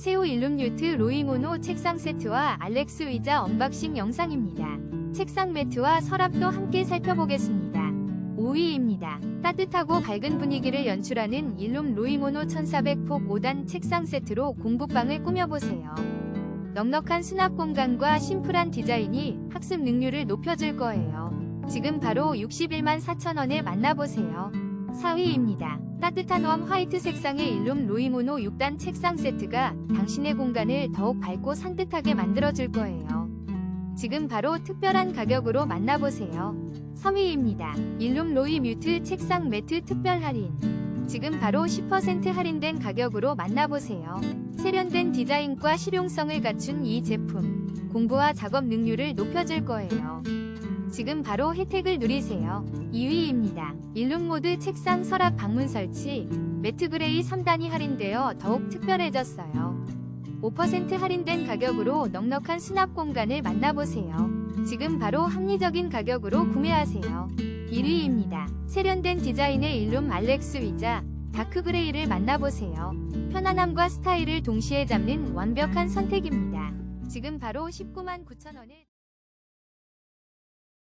새우 일룸뉴트 로잉오노 책상 세트와 알렉스 의자 언박싱 영상입니다. 책상 매트와 서랍도 함께 살펴보겠습니다. 5위입니다. 따뜻하고 밝은 분위기를 연출하는 일룸 로잉오노 1400폭 5단 책상 세트로 공부방을 꾸며보세요. 넉넉한 수납 공간과 심플한 디자인이 학습 능률을 높여줄 거예요. 지금 바로 61만 4천원에 만나보세요. 4위입니다. 따뜻한 웜 화이트 색상의 일룸 로잉오노 6단 책상 세트가 당신의 공간을 더욱 밝고 산뜻하게 만들어줄 거예요. 지금 바로 특별한 가격으로 만나보세요. 3위입니다. 일룸 로이 뮤트 책상 매트 특별 할인. 지금 바로 10% 할인된 가격으로 만나보세요. 세련된 디자인과 실용성을 갖춘 이 제품. 공부와 작업 능률을 높여줄 거예요. 지금 바로 혜택을 누리세요. 2위입니다. 일룸 모드 책상 서랍 방문 설치. 매트 그레이 3단이 할인되어 더욱 특별해졌어요. 5% 할인된 가격으로 넉넉한 수납 공간을 만나보세요. 지금 바로 합리적인 가격으로 구매하세요. 1위입니다. 세련된 디자인의 일룸 알렉스 의자 다크 그레이를 만나보세요. 편안함과 스타일을 동시에 잡는 완벽한 선택입니다. 지금 바로 19만 9천 원에